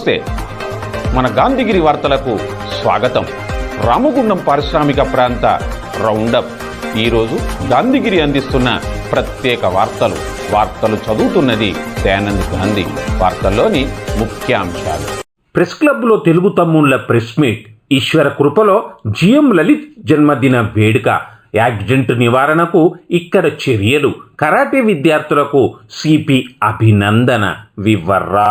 నమస్తే. మన గాంధీగిరి వార్తలకు స్వాగతం. రామగుండం పారిశ్రామిక ప్రాంత రౌండప్. ఈరోజు గాంధీగిరి అందిస్తున్న ప్రత్యేక వార్తలు. వార్తలు చదువుతున్నది దయానంద్ గాంధీ. వార్తల్లోని ముఖ్యాంశాలు. ప్రెస్ క్లబ్లో తెలుగు తమ్ముళ్ళ ప్రెస్ మీట్. ఈశ్వర కృపలో జిఎం లలిత్ జన్మదిన వేడుక. యాక్సిడెంట్ నివారణకు ఇక్కడ చర్యలు. కరాటే విద్యార్థులకు సిపి అభినందన వివర్రా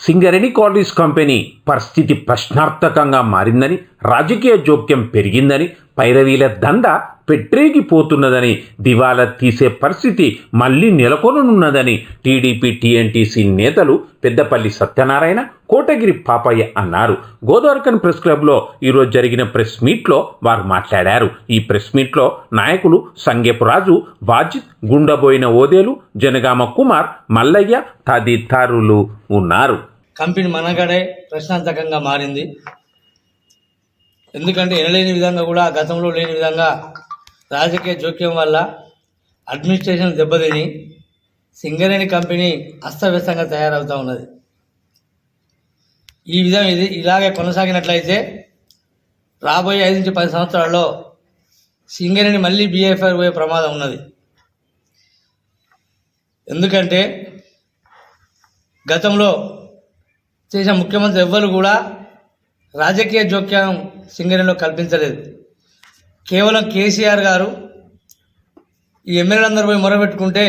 Singareni college company పరిస్థితి ప్రశ్నార్థకంగా మారిందని రాజకీయ జోక్యం పెరిగిందని పైరవీల దంద పెట్టేగిపోతున్నదని దివాలా తీసే పరిస్థితి మళ్ళీ నెలకొననున్నదని టీడీపీ టీఎన్టీసీ నేతలు పెద్దపల్లి సత్యనారాయణ కోటగిరి పాపయ్య అన్నారు. గోదావరికన్ ప్రెస్ క్లబ్లో ఈరోజు జరిగిన ప్రెస్ మీట్లో వారు మాట్లాడారు. ఈ ప్రెస్ మీట్లో నాయకులు సంగెపు రాజు వాజిద్ గుండబోయిన ఓదేలు జనగామ కుమార్ మల్లయ్య తదితరులు ఉన్నారు. కంపెనీ మనగడే ప్రశ్నార్థకంగా మారింది. ఎందుకంటే ఎనలేని విధంగా కూడా గతంలో లేని విధంగా రాజకీయ జోక్యం వల్ల అడ్మినిస్ట్రేషన్ దెబ్బతిని సింగరేణి కంపెనీ అస్తవ్యస్తంగా తయారవుతూ ఉన్నది. ఈ విధం ఇది ఇలాగే కొనసాగినట్లయితే రాబోయే ఐదు నుంచి పది సంవత్సరాల్లో సింగరేణి మళ్ళీ బీఎఫ్ఆర్ పోయే ప్రమాదం ఉన్నది. ఎందుకంటే గతంలో చేసిన ముఖ్యమంత్రి ఎవ్వరు కూడా రాజకీయ జోక్యం సింగరేణిలో కల్పించలేదు. కేవలం కేసీఆర్ గారు ఈ ఎమ్మెల్యేలందరూ పోయి మొరబెట్టుకుంటే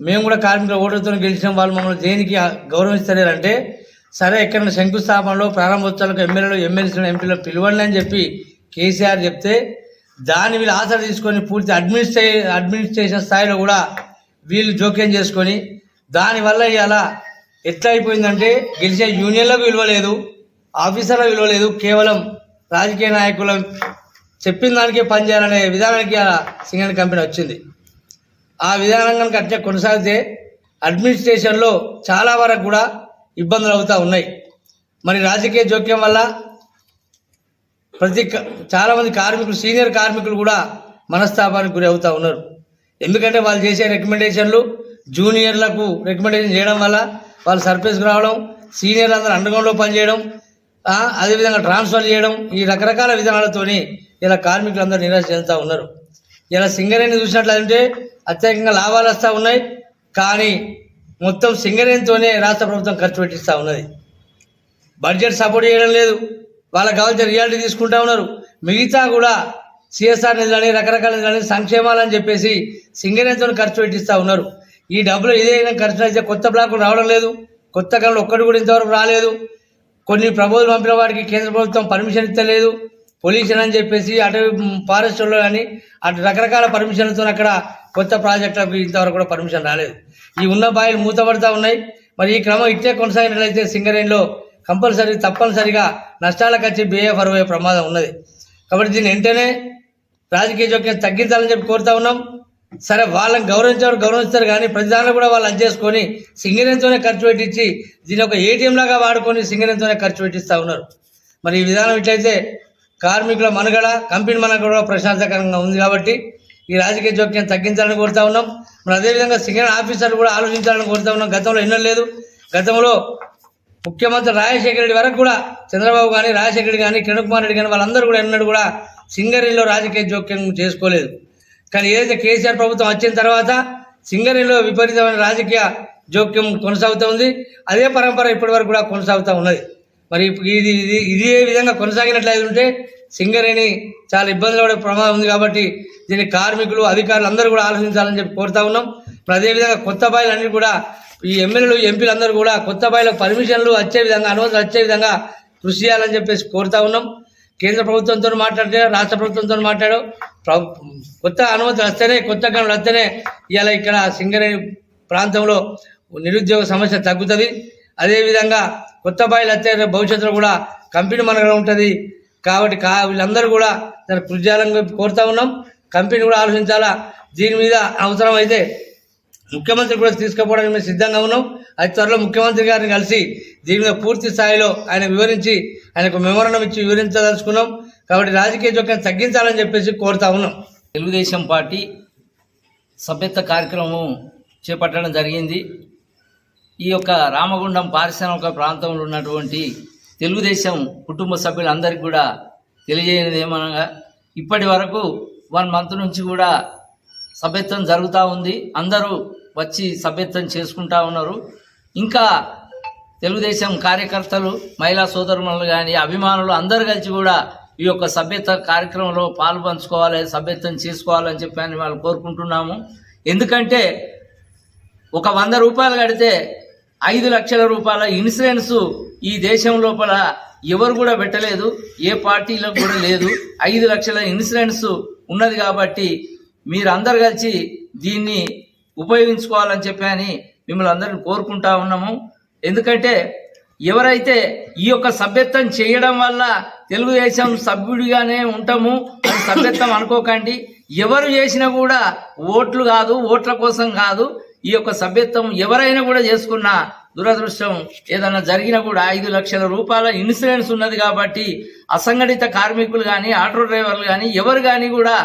మేము కూడా కార్మికుల ఓటుతో గెలిచిన వాళ్ళు మమ్మల్ని దేనికి గౌరవిస్తలేరంటే సరే ఎక్కడైనా శంకుస్థాపనలో ప్రారంభోత్సవాలకు ఎమ్మెల్యేలు ఎమ్మెల్సీలు ఎంపీలు పిలవండి అని చెప్పి కేసీఆర్ చెప్తే దాన్ని వీళ్ళు ఆసరా తీసుకొని పూర్తి అడ్మినిస్ట్రే అడ్మినిస్ట్రేషన్ స్థాయిలో కూడా వీళ్ళు జోక్యం చేసుకొని దానివల్ల ఇలా ఎట్లా అయిపోయిందంటే గెలిచే యూనియన్లకు విలువ లేదు ఆఫీసర్లకు విలువ లేదు కేవలం రాజకీయ నాయకులు చెప్పిన దానికే పనిచేయాలనే విధానానికి ఆ సింగన్ కంపెనీ వచ్చింది. ఆ విధానం కనుక అట్లా కొనసాగితే అడ్మినిస్ట్రేషన్లో చాలా వరకు కూడా ఇబ్బందులు అవుతూ ఉన్నాయి. మరి రాజకీయ జోక్యం వల్ల ప్రతి చాలామంది కార్మికులు సీనియర్ కార్మికులు కూడా మనస్తాపానికి గురి అవుతూ ఉన్నారు. ఎందుకంటే వాళ్ళు చేసే రికమెండేషన్లు జూనియర్లకు రికమెండేషన్ చేయడం వల్ల వాళ్ళు సర్ఫేస్కి రావడం సీనియర్లు అందరూ అండగంలో పనిచేయడం అదేవిధంగా ట్రాన్స్ఫర్ చేయడం ఈ రకరకాల విధానాలతోని ఇలా కార్మికులు అందరూ నిరాశ చెందుతూ ఉన్నారు. ఇలా సింగరేణి చూసినట్లయితే అత్యధికంగా లాభాలు వస్తూ ఉన్నాయి కానీ మొత్తం సింగరేణితోనే రాష్ట్ర ప్రభుత్వం ఖర్చు పెట్టిస్తూ ఉన్నది. బడ్జెట్ సపోర్ట్ చేయడం లేదు. వాళ్ళకి కావాల్సిన రియాలిటీ తీసుకుంటా ఉన్నారు. మిగతా కూడా సిఎస్ఆర్ నిధులని రకరకాల నిధులని సంక్షేమాలని చెప్పేసి సింగరేణితో ఖర్చు పెట్టిస్తూ ఉన్నారు. ఈ డబ్బులు ఇదే ఖర్చు అయితే కొత్త బ్లాకులు రావడం లేదు. కొత్త గనులు ఒక్కటి కూడా ఇంతవరకు రాలేదు. కొన్ని ప్రపోజల్ పంపిన వాటికి కేంద్ర ప్రభుత్వం పర్మిషన్ ఇస్తలేదు. పొల్యూషన్ అని చెప్పేసి అటు ఫారెస్ట్లో కానీ అటు రకరకాల పర్మిషన్లతో అక్కడ కొత్త ప్రాజెక్టులకు ఇంతవరకు కూడా పర్మిషన్ రాలేదు. ఈ ఉన్న బాయిలు మూతపడతా ఉన్నాయి. మరి ఈ క్రమం ఇట్టే కొనసాగినట్లయితే సింగరేణిలో కంపల్సరీ తప్పనిసరిగా నష్టాలకు వచ్చి బేఎఫర్ అయ్యే ప్రమాదం ఉన్నది. కాబట్టి దీన్ని వెంటనే రాజకీయ జోక్యం తగ్గించాలని చెప్పి కోరుతా ఉన్నాం. సరే వాళ్ళని గౌరవించారు గౌరవిస్తారు కానీ ప్రతిదాన్ని కూడా వాళ్ళు అడ్జేసుకొని సింగరేంతోనే ఖర్చు పెట్టించి దీని ఒక ఏటీఎం లాగా వాడుకొని సింగరేంతోనే ఖర్చు పెట్టిస్తూ ఉన్నారు. మరి ఈ విధానం ఇట్లయితే కార్మికుల మనుగడ కంపెనీ మనుగడ ప్రశాంతకరంగా ఉంది కాబట్టి ఈ రాజకీయ జోక్యం తగ్గించాలని కోరుతా ఉన్నాం. మరి అదేవిధంగా సింగరేణ ఆఫీసర్లు కూడా ఆలోచించాలని కోరుతా ఉన్నాం. గతంలో ఎన్నో లేదు. గతంలో ముఖ్యమంత్రి రాజశేఖర రెడ్డి వరకు కూడా చంద్రబాబు కానీ రాజశేఖర రెడ్డి కానీ కిరణ్ కుమార్ రెడ్డి కానీ వాళ్ళందరూ కూడా ఎన్నడూ కూడా సింగరేణిలో రాజకీయ జోక్యం చేసుకోలేదు. కానీ ఏదైతే కేసీఆర్ ప్రభుత్వం వచ్చిన తర్వాత సింగరేణిలో విపరీతమైన రాజకీయ జోక్యం కొనసాగుతూ ఉంది. అదే పరంపర ఇప్పటి వరకు కూడా కొనసాగుతూ ఉన్నది. మరి ఇది ఇది ఇదే విధంగా కొనసాగినట్లయితే ఉంటే సింగరేణి చాలా ఇబ్బందులు పడే ప్రమాదం ఉంది కాబట్టి దీన్ని కార్మికులు అధికారులు అందరూ కూడా ఆలోచించాలని చెప్పి కోరుతా ఉన్నాం. మరి అదేవిధంగా కొత్త బాయిలు అన్ని కూడా ఈ ఎమ్మెల్యేలు ఎంపీలు అందరూ కూడా కొత్త బాయిలకు పర్మిషన్లు వచ్చే విధంగా అనుమతులు వచ్చే విధంగా కృషి చేయాలని చెప్పేసి కోరుతా ఉన్నాం. కేంద్ర ప్రభుత్వంతో మాట్లాడితే రాష్ట్ర ప్రభుత్వంతో మాట్లాడు కొత్త అనుమతులు వస్తేనే కొత్త గనులు వస్తేనే ఇవాళ ఇక్కడ సింగరేణి ప్రాంతంలో నిరుద్యోగ సమస్య తగ్గుతుంది. అదేవిధంగా కొత్త బాయిలు వచ్చే భవిష్యత్తులో కూడా కంపెనీ మనగా ఉంటుంది. కాబట్టి కా వీళ్ళందరూ కూడా దాన్ని కృషి చేయాలని కోరుతా ఉన్నాం. కంపెనీ కూడా ఆలోచించాలా? దీని మీద అవసరం అయితే ముఖ్యమంత్రి కూడా తీసుకుపోవడానికి మేము సిద్ధంగా ఉన్నాం. అది త్వరలో ముఖ్యమంత్రి గారిని కలిసి దీని మీద పూర్తి స్థాయిలో ఆయన వివరించి ఆయనకు మెమోరండం ఇచ్చి వివరించదలుచుకున్నాం. కాబట్టి రాజకీయ జోక్యం తగ్గించాలని చెప్పేసి కోరుతా ఉన్నాం. తెలుగుదేశం పార్టీ సభ్యత్వ కార్యక్రమం చేపట్టడం జరిగింది. ఈ యొక్క రామగుండం పారిశ్రామిక ప్రాంతంలో ఉన్నటువంటి తెలుగుదేశం కుటుంబ సభ్యులందరికీ కూడా తెలియజేయనిది ఏమనగా ఇప్పటి వరకు వన్ మంత్ నుంచి కూడా సభ్యత్వం జరుగుతూ ఉంది. అందరూ వచ్చి సభ్యత్వం చేసుకుంటా ఉన్నారు. ఇంకా తెలుగుదేశం కార్యకర్తలు మహిళా సోదరులు కానీ అభిమానులు అందరు కలిసి కూడా ఈ యొక్క సభ్యత కార్యక్రమంలో పాల్పంచుకోవాలి సభ్యత్వం చేసుకోవాలని చెప్పి అని వాళ్ళు కోరుకుంటున్నాము. ఎందుకంటే ఒక వంద రూపాయలు కడితే ఐదు లక్షల రూపాయల ఇన్సూరెన్స్ ఈ దేశం లోపల ఎవరు కూడా పెట్టలేదు ఏ పార్టీలో కూడా లేదు. ఐదు లక్షల ఇన్సూరెన్స్ ఉన్నది కాబట్టి మీరందరు కలిసి దీన్ని ఉపయోగించుకోవాలని చెప్పి అని మిమ్మల్ని అందరిని కోరుకుంటా ఉన్నాము. ఎందుకంటే ఎవరైతే ఈ యొక్క సభ్యత్వం చేయడం వల్ల తెలుగుదేశం సభ్యుడిగానే ఉంటాము అని సభ్యత్వం అనుకోకండి. ఎవరు చేసినా కూడా ఓట్లు కాదు ఓట్ల కోసం కాదు. ఈ యొక్క సభ్యత్వం ఎవరైనా కూడా చేసుకున్న దురదృష్టం ఏదైనా జరిగినా కూడా ఐదు లక్షల రూపాయల ఇన్సూరెన్స్ ఉన్నది కాబట్టి అసంఘటిత కార్మికులు కానీ ఆటో డ్రైవర్లు కానీ ఎవరు కానీ కూడా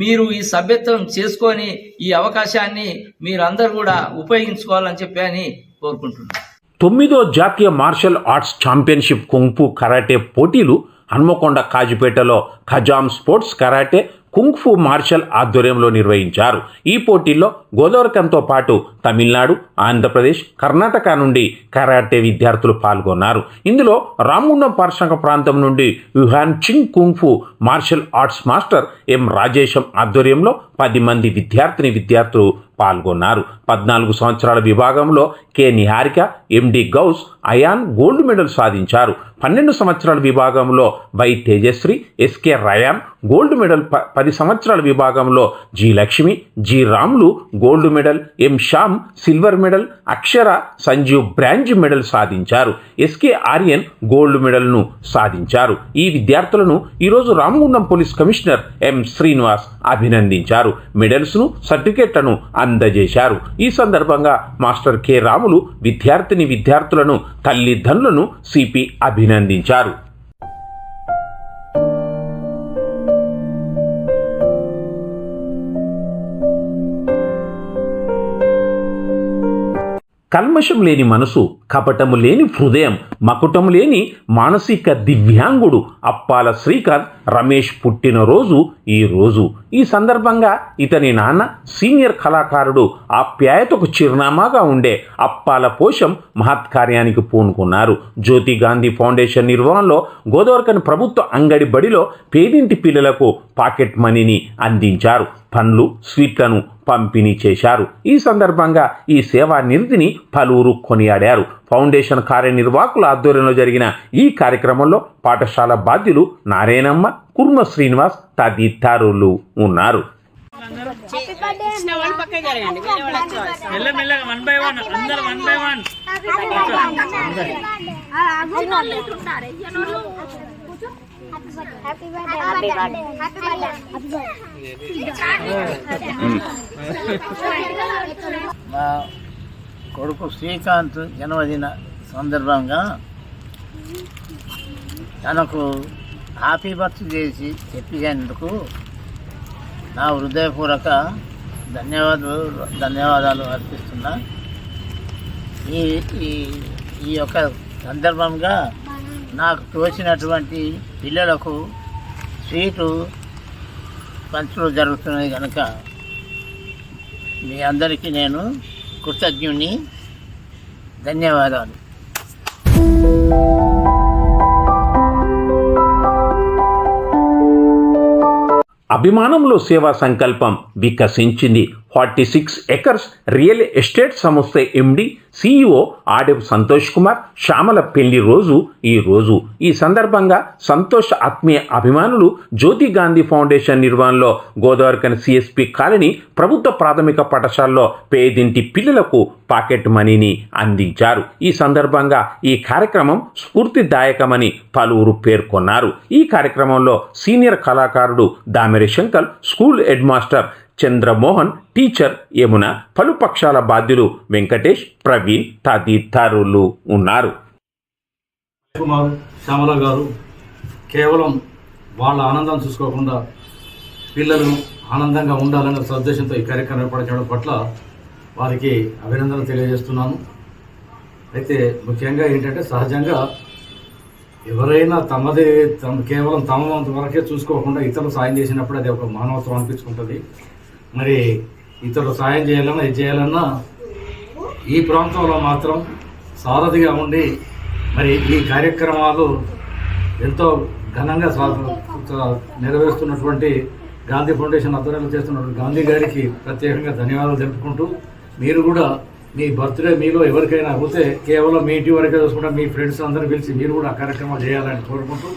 మీరు ఈ సభ్యత్వం చేసుకొని ఈ అవకాశాన్ని మీరందరూ కూడా ఉపయోగించుకోవాలని చెప్పి అని కోరుకుంటున్నాను. తొమ్మిదో జాతీయ మార్షల్ ఆర్ట్స్ ఛాంపియన్షిప్ కుంపు కరాటే పోటీలు Hanmakonda కాజిపేటలో Khajam sports karate kung fu martial ఆధ్వర్యంలో నిర్వహించారు. ఈ పోటీల్లో గోదావరికంతో పాటు తమిళనాడు ఆంధ్రప్రదేశ్ కర్ణాటక నుండి కరాటే విద్యార్థులు పాల్గొన్నారు. ఇందులో రామగుండం పారిశ్రామిక ప్రాంతం నుండి Yuhan Ching kung fu martial arts master M Rajesham ఆధ్వర్యంలో పది మంది విద్యార్థిని విద్యార్థులు పాల్గొన్నారు. పద్నాలుగు సంవత్సరాల విభాగంలో K Niharika MD Gous Ayan gold medal సాధించారు. పన్నెండు సంవత్సరాల విభాగంలో Y Tejasri SK Rayan gold medal ప పది సంవత్సరాల విభాగంలో G Lakshmi G Ramulu gold medal M Shyam silver medal Akshara Sanjeev bronze medal సాధించారు. ఎస్కే ఆర్యన్ గోల్డ్ మెడల్ను సాధించారు. ఈ విద్యార్థులను ఈరోజు Ramagundam police commissioner M Srinivas అభినందించారు. మెడల్స్ను సర్టిఫికెట్లను అందజేశారు. ఈ సందర్భంగా మాస్టర్ కె రాములు విద్యార్థిని విద్యార్థులను తల్లిదండ్రులను సిపి అభినందించారు. కల్మషం లేని మనసు కపటము లేని హృదయం మకుటము లేని మానసిక దివ్యాంగుడు అప్పాల శ్రీకాంత్ రమేష్ పుట్టినరోజు ఈ రోజు. ఈ సందర్భంగా ఇతని నాన్న సీనియర్ కళాకారుడు ఆప్యాయతకు చిరునామాగా ఉండే అప్పాల పోషం మహత్కార్యానికి పూనుకున్నారు. జ్యోతి గాంధీ ఫౌండేషన్ నిర్వహణలో గోదావరికని ప్రభుత్వ అంగడి బడిలో పేదింటి పిల్లలకు పాకెట్ మనీని అందించారు. పండ్లు స్వీట్లను పంపిణీ చేశారు. ఈ సందర్భంగా ఈ సేవా నిధిని పలువురు కొనియాడారు. ఫౌండేషన్ కార్యనిర్వాహకుల ఆధ్వర్యంలో జరిగిన ఈ కార్యక్రమంలో పాఠశాల బాధ్యులు నారాయణమ్మ కుర్మ శ్రీనివాస్ తదితరులు ఉన్నారు. అందరు మా కొడుకు శ్రీకాంత్ జన్మదిన సందర్భంగా తనకు హ్యాపీ బర్త్ చేసి చెప్పినందుకు నా హృదయపూర్వక ధన్యవాదాలు ధన్యవాదాలు అర్పిస్తున్నా. ఈ ఈ ఈ యొక్క సందర్భంగా నాకు తోచినటువంటి పిల్లలకు స్వీటు పంచడం జరుగుతున్నది కనుక మీ అందరికీ నేను కృతజ్ఞుని. ధన్యవాదాలు. అభిమానంలో సేవా సంకల్పం వికసించింది forty six acres real estate సంస్థ ఎండి సిఇఓ ఆడెపు సంతోష్ కుమార్ శ్యామల పెళ్ళి రోజు ఈ రోజు. ఈ సందర్భంగా సంతోష్ ఆత్మీయ అభిమానులు జ్యోతి గాంధీ ఫౌండేషన్ నిర్వహణలో గోదావరికని సిఎస్పి కాలనీ ప్రభుత్వ ప్రాథమిక పాఠశాలలో పేదింటి పిల్లలకు పాకెట్ మనీని అందించారు. ఈ సందర్భంగా ఈ కార్యక్రమం స్ఫూర్తిదాయకమని పలువురు పేర్కొన్నారు. ఈ కార్యక్రమంలో సీనియర్ కళాకారుడు Dameri Shankar school headmaster Chandramohan teacher Yamuna పలు పక్షాల బాధ్యులు వెంకటేష్ ప్రవీణ్ తదితరులు ఉన్నారు. కుమార్ శ్యామల గారు కేవలం వాళ్ళ ఆనందం చూసుకోకుండా పిల్లలు ఆనందంగా ఉండాలనే సదుద్దేశంతో ఈ కార్యక్రమం ఏర్పరచడం పట్ల వారికి అభినందనలు తెలియజేస్తున్నాను. అయితే ముఖ్యంగా ఏంటంటే సహజంగా ఎవరైనా తమదే తమ కేవలం తమ వరకే చూసుకోకుండా ఇతరులు సాయం చేసినప్పుడు అది ఒక మానవత్వం అనిపించుకుంటుంది. మరి ఇతరులు సాయం చేయాలన్నా ఇది చేయాలన్నా ఈ ప్రాంతంలో మాత్రం సారథిగా ఉండి మరి ఈ కార్యక్రమాలు ఎంతో ఘనంగా సా- నెరవేరుస్తున్నటువంటి గాంధీ ఫౌండేషన్ ఆధ్వర్యంలో చేస్తున్నటువంటి గాంధీ గారికి ప్రత్యేకంగా ధన్యవాదాలు తెలుపుకుంటూ మీరు కూడా మీ బర్త్డే మీలో ఎవరికైనా అవుతే కేవలం మీ ఇంటి వరకే చూసుకుంటే మీ ఫ్రెండ్స్ అందరిని పిలిచి మీరు కూడా ఆ కార్యక్రమాలు చేయాలని కోరుకుంటూ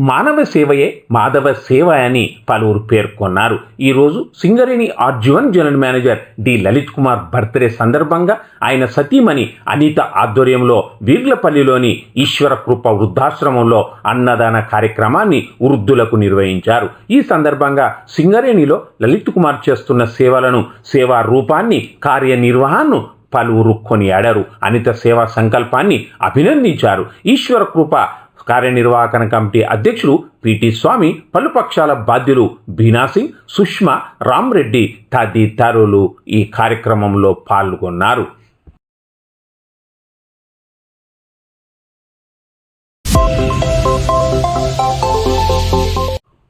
మానవ సేవయే మాధవ సేవ అని పలువురు పేర్కొన్నారు. ఈరోజు Singareni RG one general manager D. Lalit Kumar birthday సందర్భంగా ఆయన సతీమణి అనిత ఆధ్వర్యంలో వీర్లపల్లిలోని ఈశ్వర కృప వృద్ధాశ్రమంలో అన్నదాన కార్యక్రమాన్ని వృద్ధులకు నిర్వహించారు. ఈ సందర్భంగా సింగరేణిలో లలిత్ కుమార్ చేస్తున్న సేవలను సేవా రూపాన్ని కార్యనిర్వహణను పలువురు కొనియాడారు. అనిత సేవా సంకల్పాన్ని అభినందించారు. ఈశ్వర కృప కార్యనిర్వాహకన కమిటీ అధ్యక్షులు పిటి స్వామి పలు పక్షాల బాధ్యులు బీనాసింగ్ సుష్మా రామ్రెడ్డి తదితరులు ఈ కార్యక్రమంలో పాల్గొన్నారు.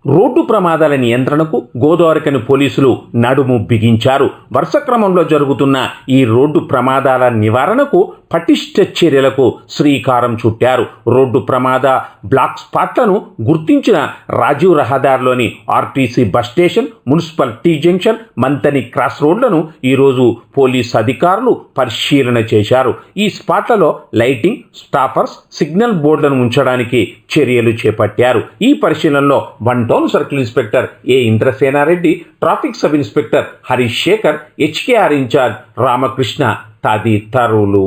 రోడ్డు ప్రమాదాల నియంత్రణకు గోదావరికని పోలీసులు నడుము బిగించారు. వరుస క్రమంలో జరుగుతున్న ఈ రోడ్డు ప్రమాదాల నివారణకు పటిష్ట చర్యలకు శ్రీకారం చుట్టారు. రోడ్డు ప్రమాద బ్లాక్ స్పాట్లను గుర్తించిన Rajiv రహదారిలోని RTC bus station municipal T junction Manthani cross రోడ్లను ఈరోజు పోలీస్ అధికారులు పరిశీలన చేశారు. ఈ స్పాట్లలో లైటింగ్ స్టాఫర్స్ సిగ్నల్ బోర్డులను ఉంచడానికి చర్యలు చేపట్టారు. ఈ పరిశీలనలో one town circle inspector A Indrasenareddy traffic sub inspector Harish Shekhar HKR incharge Ramakrishna తదితరులు.